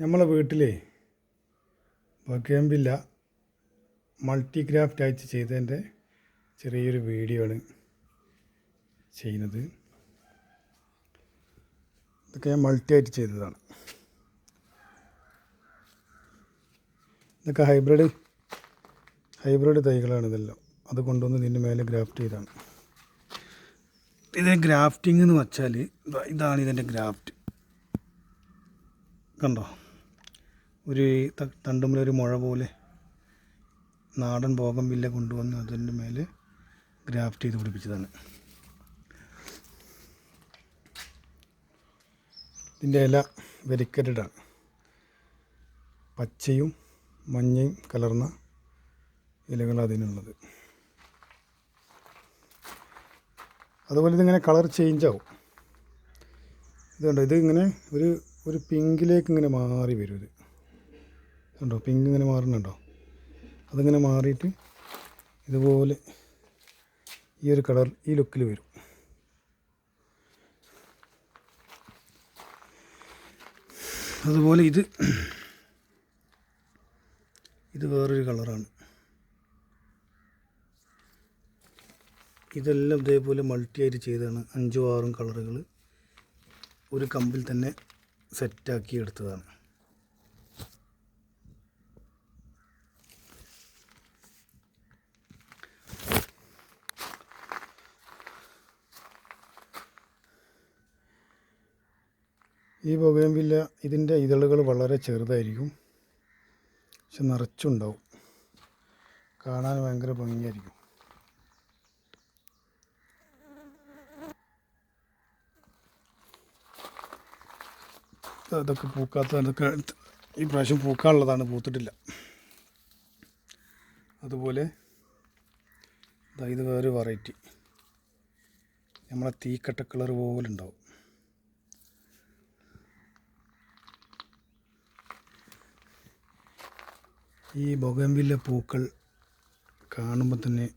നമ്മളെ വീട്ടിലേ multi craft ആയിട്ട് ചെയ്തതിന്റെ ചെറിയൊരു വീഡിയോ ആണ് ചെയ്യുന്നത്. ഇതൊക്കെ ഞാൻ മൾട്ടി ആയിട്ട് ചെയ്തതാണ്. ഇതൊക്കെ ഹൈബ്രിഡ് ഹൈബ്രിഡ് തൈകളാണ് ഇതെല്ലാം. അത് കൊണ്ടുവന്ന് ഇതിന്റെ മേലെ ഗ്രാഫ്റ്റ് ചെയ്താണ്. ഇത് ഗ്രാഫ്റ്റിംഗ് എന്ന് വെച്ചാൽ ഇതാണ് ഇതിന്റെ ഗ്രാഫ്റ്റ് കണ്ടോ? ഒരു ത- ഒരു മുഴ പോലെ നാടൻ ഭോഗം വില്ല കൊണ്ടുവന്ന് അതിന്റെ മേലെ ഗ്രാഫ്റ്റ് ചെയ്ത് പിടിപ്പിച്ചതാണ്. ഇതിന്റെ ഇല വെരിക്കറ്റഡാണ് പച്ചയും മഞ്ഞയും കലർന്ന ഇലകൾ അതിനുള്ളത്. അതുപോലെ ഇതിങ്ങനെ കളർ ചേഞ്ച് ആവും. ഇതുണ്ടോ ഇത് ഇങ്ങനെ ഒരു ഒരു പിങ്കിലേക്ക് ഇങ്ങനെ മാറി വരും ഇത്. കണ്ടോ? പിങ്ക് ഇങ്ങനെ മാറുന്നുണ്ടോ അതിങ്ങനെ മാറിയിട്ട് ഇതുപോലെ ഈ ഒരു കളർ ഈ ലുക്കിൽ വരും. അതുപോലെ ഇത് ഇത് വേറൊരു കളറാണ് ഇതെല്ലാം ഇതേപോലെ മൾട്ടി ആയിട്ട് ചെയ്തതാണ്. അഞ്ചും ആറും കളറുകൾ ഒരു കമ്പിൽ തന്നെ സെറ്റാക്കി എടുത്തതാണ്. ഈ ബൊഗേൻവില്ല ഇതിന്റെ ഇതളുകൾ വളരെ ചെറുതായിരിക്കും. പക്ഷെ നിറച്ചുണ്ടാവും. കാണാൻ ഭയങ്കര ഭംഗിയായിരിക്കും. അതൊക്കെ പൂക്കാത്ത അതൊക്കെ ഈ പ്രാവശ്യം പൂക്കാനുള്ളതാണ് പൂത്തിട്ടില്ല. അതുപോലെ ഇത് വേറൊരു വെറൈറ്റി നമ്മളെ തീക്കട്ട കളർ പോലെ ഉണ്ടാവും ഈ ബൊഗംവില്ല പൂക്കൾ കാണുമ്പോൾ തന്നെ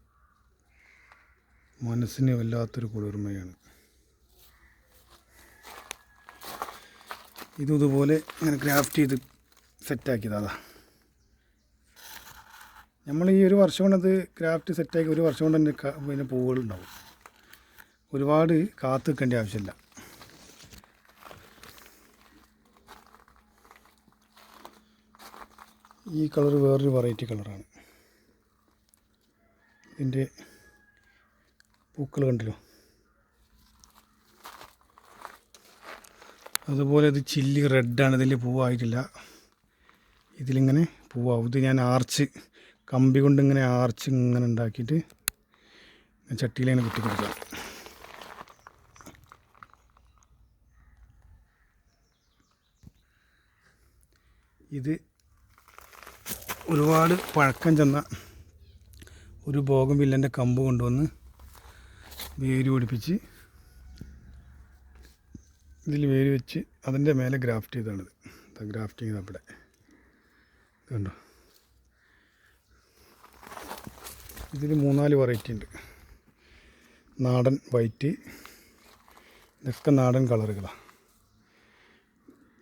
മനസ്സിന് വല്ലാത്തൊരു കുളിർമയാണ്. ഇതും ഇതുപോലെ ഇങ്ങനെ ക്രാഫ്റ്റ് ചെയ്ത് സെറ്റാക്കിയതാ നമ്മൾ ഈ ഒരു വർഷം കൊണ്ടത് ക്രാഫ്റ്റ് സെറ്റാക്കി ഒരു വർഷം കൊണ്ട് തന്നെ പിന്നെ പൂവുകളുണ്ടാവും. ഒരുപാട് കാത്തു നിൽക്കേണ്ട ആവശ്യമില്ല. ഈ കളർ വേറൊരു വെറൈറ്റി കളറാണ്. ഇതിന്റെ പൂക്കൾ കണ്ടല്ലോ? അതുപോലെ ഇത് ചില്ലി റെഡാണ് ഇതിൽ പൂവായിട്ടില്ല. ഇതിലിങ്ങനെ പൂവാകും ഇത് ഞാൻ ആർച്ച് കമ്പി കൊണ്ട് ഇങ്ങനെ ആർച്ച് ഇങ്ങനെ ഉണ്ടാക്കിയിട്ട് ഇങ്ങനെ കുത്തി കൊടുക്കാം. ഇത് ഒരുപാട് പഴക്കം ചെന്ന ഒരു ഭോഗം വില്ലന്റെ കമ്പ് കൊണ്ടുവന്ന് വേര് പിടിപ്പിച്ച് ഇതിൽ വേര് വെച്ച് അതിന്റെ മേലെ ഗ്രാഫ്റ്റ് ചെയ്താണിത് ഗ്രാഫ്റ്റിംഗ് ചെയ്ത് അവിടെ കണ്ടോ ഇതിൽ മൂന്നാൽ വെറൈറ്റി ഉണ്ട്. നാടൻ വൈറ്റ് ഇതൊക്കെ നാടൻ കളറുകളാണ്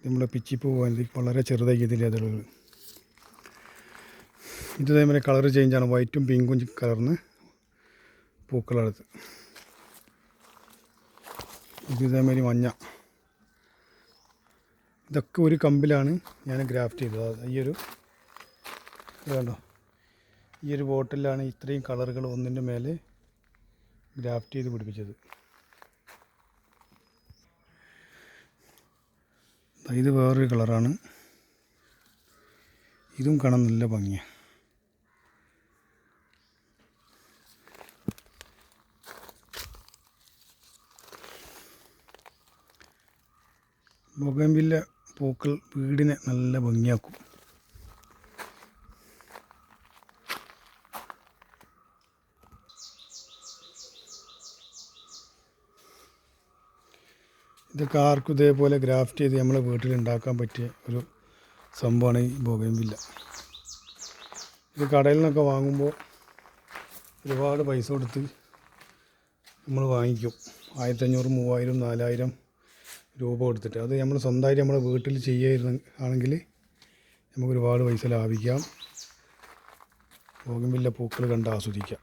നമ്മുടെ പോകാൻ വളരെ ചെറുതായി ഇതിൽ അതുള്ളത് ഇത് ഇതേപോലെ കളർ ചേഞ്ചാണ്. വൈറ്റും പിങ്കും കലർന്ന് പൂക്കളെടുത്ത്. ഇത് ഇതേമാതിരി മഞ്ഞ. ഇതൊക്കെ ഒരു കമ്പിലാണ് ഞാൻ ഗ്രാഫ്റ്റ് ചെയ്തത്. ഈ ഒരു കണ്ടോ? ഈ ഒരു ബോട്ടിലാണ് ഇത്രയും കളറുകൾ ഒന്നിന്റെ മേലെ ഗ്രാഫ്റ്റ് ചെയ്ത് പിടിപ്പിച്ചത്. ഇത് വേറൊരു കളറാണ്. ഇതും കാണാൻ നല്ല ഭംഗിയാണ് ബൊഗൻവില്ല പൂക്കൾ വീടിനെ നല്ല ഭംഗിയാക്കും. ഇതൊക്കെ ആർക്കും ഇതേപോലെ ഗ്രാഫ്റ്റ് ചെയ്ത് നമ്മളെ വീട്ടിൽ ഉണ്ടാക്കാൻ പറ്റിയ ഒരു സംഭവമാണ് ഈ ബൊഗൻവില്ല ഇത് കടയിൽ നിന്നൊക്കെ വാങ്ങുമ്പോൾ ഒരുപാട് പൈസ കൊടുത്ത് നമ്മൾ വാങ്ങിക്കും. ആയിരത്തഞ്ഞൂറ് മൂവായിരം നാലായിരം രൂപ എടുത്തിട്ട് അത് നമ്മൾ സ്വന്തമായിട്ട് നമ്മുടെ വീട്ടിൽ ചെയ്യായിരുന്നു ആണെങ്കിൽ നമുക്കൊരുപാട് പൈസ ലാഭിക്കാം. ബോഗിൻവില്ല പൂക്കൾ കണ്ട് ആസ്വദിക്കാം.